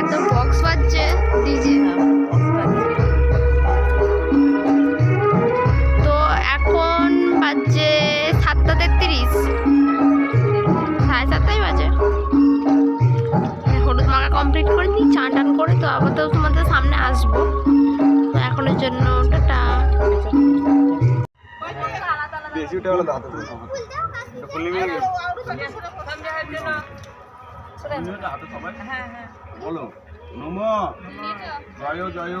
এত বক্স বাজছে ডিজে তো এখন বাজছে সাতটা তেত্রিশ। সাড়ে সাতটাই বাজে। হলুদ মাখা কমপ্লিট করে নিই চান টান করে তো আবার তো তোমাদের সামনে আসব। তো এখনের জন্য টাটা। বেশি উঠে গেল দাঁত খুললি মিলে বলো। নম। জয় জয়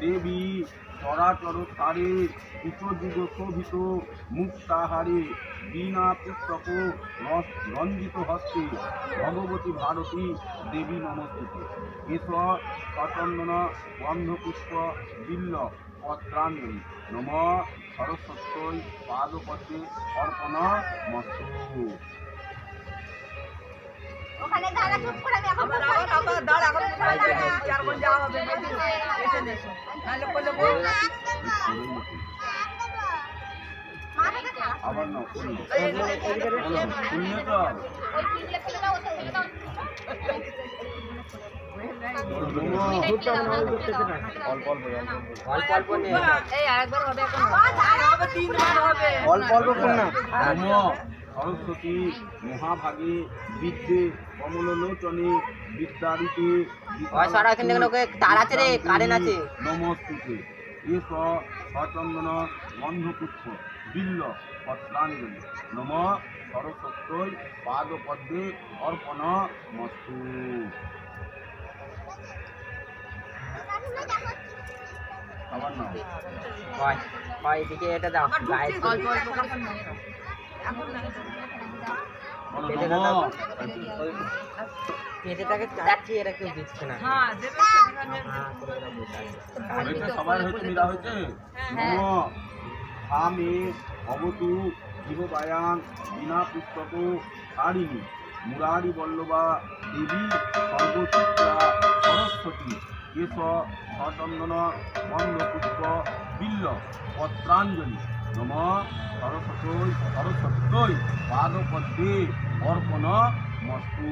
দেবী চরাচর তারে কুচযুগ শোভিত মুক্তাহারে বীণা পুস্তক রঞ্জিত হস্তে ভগবতী ভারতী দেবী নমস্তুতে। এস সচন্দন গন্ধপুষ্প বিল্ল পত্রাঞ্জলি নম। সরস্বত্যই পাদপদ্মে অর্পণ মস্তু। ওখানে দাঁড়া চুপ করে আমি এখন দাঁড়া এখন চার চারবার যাওয়া হবে এসে এসো। নাহলে বলে বল। আবার না শূন্য তো? এই আরেকবার হবে এখন। হবে তিনবার হবে। অল্প অল্প না। নম সরস্বতী মহাভাগে বিদ্যে কমলোচনে বিদ্যারিতে। নমস্তুতে। এস সচন্দন গন্ধপুষ্প বিল্ল পত্রাঞ্জলি নম সরস্বত্যই পাদপদ্মে অর্পণ মস্তু। আবার না এদিকে এটা দাও। অল্প অল্প পেটেটাকে চাচ্ছি এরা কেউ দিচ্ছে না। সবাই হয়েছে আমি অবতু জীববায়ান বিনা পুস্তক হারিণী মুরারি বল্লভা দেবী সর্বচিত্রা সরস্বতী কেশ সচন্দন বন্ধপুষ্প বিল্ল পত্রাঞ্জলি। নম সরস্বতী সরস্বতী পাদপদ্মে অর্পণ মস্তু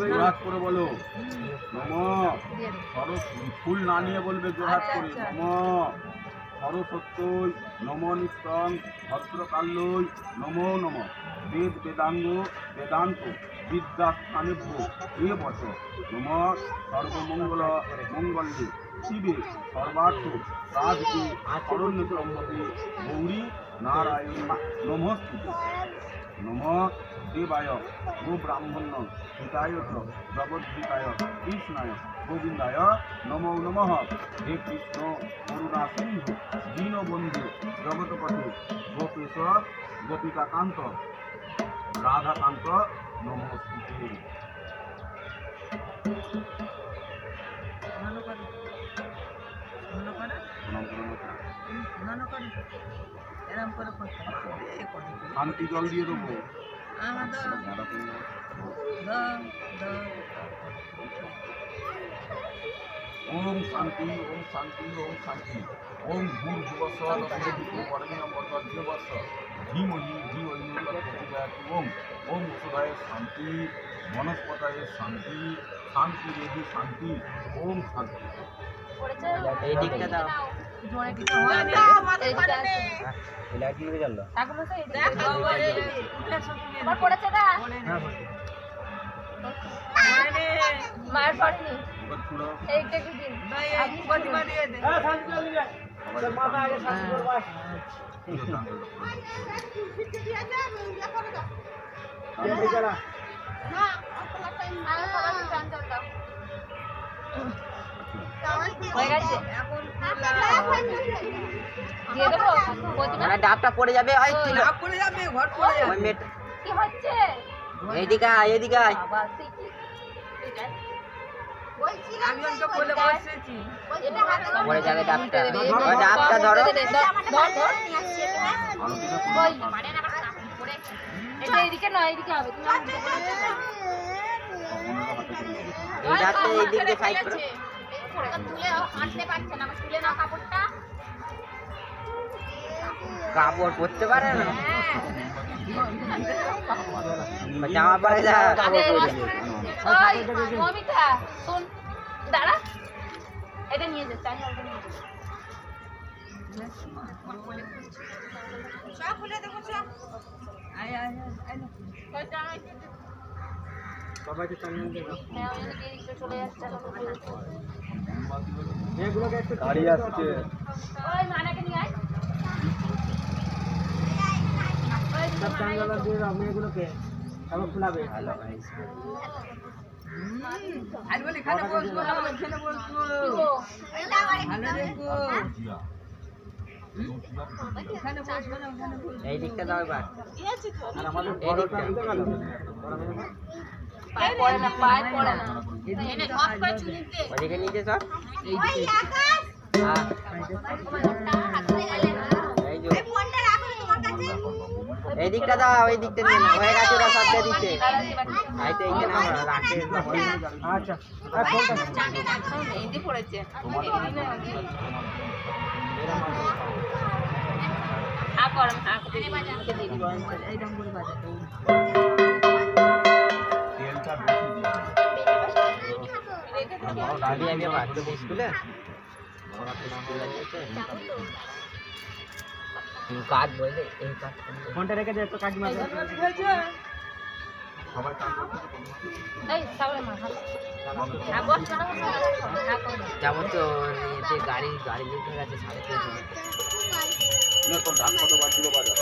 জোরহাত করে বলো। নম সরস ফুল না নিয়ে বলবে জোরহাত করে। নম সরস্বত্যই নম নিত্যং ভদ্রকাল্যই নমো নম। বেদ বেদাঙ্গ বেদান্ত। বিদ্যাস্থানেভ্য এ বচ নম সর্বমঙ্গল মঙ্গলে শিবে সর্বার্থ সাধকে শরণ্য ত্রম্বকে গৌরী নারায়ণ নমস্তুতে নম দেবায় গো ব্রাহ্মণ হিতায় জগদ্ধিতায় কৃষ্ণায় গোবিন্দায় নমো নমঃ। হে কৃষ্ণ করুণা সিন্ধু দীনবন্ধু জগৎপথে গোপেশ গোপিকাকান্ত, রাধাকান্ত হবে শান্তি জল দিয়ে দেবো? দাঁড়াতে ওম শান্তি ওম শান্তি ওম শান্তি। ওম ভূর বর্জ্যবস্য ধীমহি ধীমহি ওম ওম ওষুধায় শান্তি বনস্পতায় শান্তি শান্তি রেহি শান্তি ওম শান্তি। হয় হ্যাঁ, পড়েছে মায়ের পড়েনি এইটা কি দিন? দান। হয়ে দিয়ে মানে ডাবটা পড়ে যাবে হয় পড়ে যাবে ওই কি হচ্ছে? এইদিকে আয় এদিকে আয়। বাবা তুই কি আমি ওকে বলে বসেছি। পড়ে যাবে ডাবটা ওই ডাবটা ধরো। ধর ধর। আরতিটা ওই করো। এটা এদিকে নয় এদিকে হবে। তুমি আমাকে বলে দাও। তপনেরও হাতে করে দেবো। এই ডাবটা এই দিক দিয়ে সাইড করো। তুলে হাঁটতে পারছে না তুলে নাও কাপড়টা। কাপড় পরতে পারে না? বা জামা পরে যা দাঁড়া এটা নিয়ে যা চাই। সবাইকে হ্যাঁ চলে একটু গাড়ি আসছে ওই মানাকে নিয়ে আয় ওই দুটো সব দিয়ে মেয়েগুলোকে ফুলাবে ভালো বলি ভালো দেখো এই দিকটা দাও এবার। আর আমাদের পায়ে পড়ে না পায়ে পড়ে না। এনে অফ করে চুলি ওদিকে নিচে সব। এই দিকে। হ্যাঁ এই যে এই দিকটা দাও এই দিকটা নিয়ে নাও। হয়ে গেছে ওরা সব দিয়ে দিচ্ছে। এই তো এইখানে আমরা রাখে আচ্ছা মেহেন্দি পড়েছে হা কর হা করে দিয়ে দিব এইরকম করে বাজাতে তেলটা বেশি দিয়ে দাদি আগে বাড়তে স্কুলে? কাজ বললে এই কাজ ফোনটা রেখে দে তো কাজ সবাই এই সামনে মা হা বস না হা তো যে গাড়ি গাড়ি লেগে গেছে সাড়ে তিনশো না তো ডাক কত বাজিল বাজার